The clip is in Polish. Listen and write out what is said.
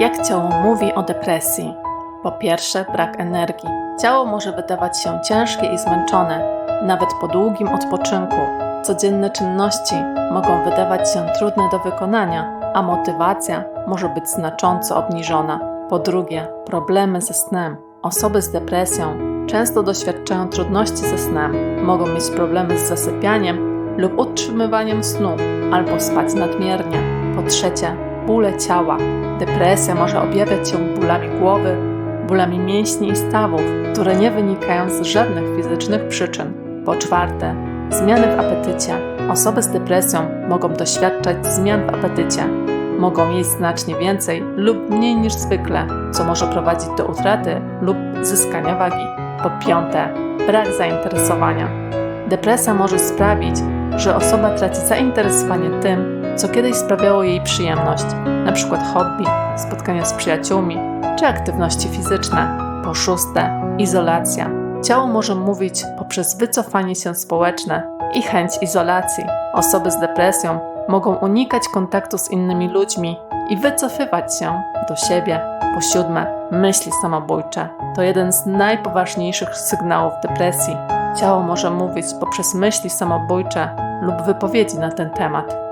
Jak ciało mówi o depresji? Po pierwsze, brak energii. Ciało może wydawać się ciężkie i zmęczone, nawet po długim odpoczynku. Codzienne czynności mogą wydawać się trudne do wykonania, a motywacja może być znacząco obniżona. Po drugie, problemy ze snem. Osoby z depresją często doświadczają trudności ze snem, mogą mieć problemy z zasypianiem lub utrzymywaniem snu, albo spać nadmiernie. Po trzecie, bóle ciała. Depresja może objawiać się bólami głowy, bólami mięśni i stawów, które nie wynikają z żadnych fizycznych przyczyn. Po czwarte, zmiany w apetycie. Osoby z depresją mogą doświadczać zmian w apetycie. Mogą jeść znacznie więcej lub mniej niż zwykle, co może prowadzić do utraty lub zyskania wagi. Po piąte, brak zainteresowania. Depresja może sprawić, że osoba traci zainteresowanie tym, co kiedyś sprawiało jej przyjemność, np. hobby, spotkania z przyjaciółmi czy aktywności fizyczne. Po szóste, izolacja. Ciało może mówić poprzez wycofanie się społeczne i chęć izolacji. Osoby z depresją mogą unikać kontaktu z innymi ludźmi i wycofywać się do siebie. Po siódme, myśli samobójcze. To jeden z najpoważniejszych sygnałów depresji. Ciało może mówić poprzez myśli samobójcze lub wypowiedzi na ten temat.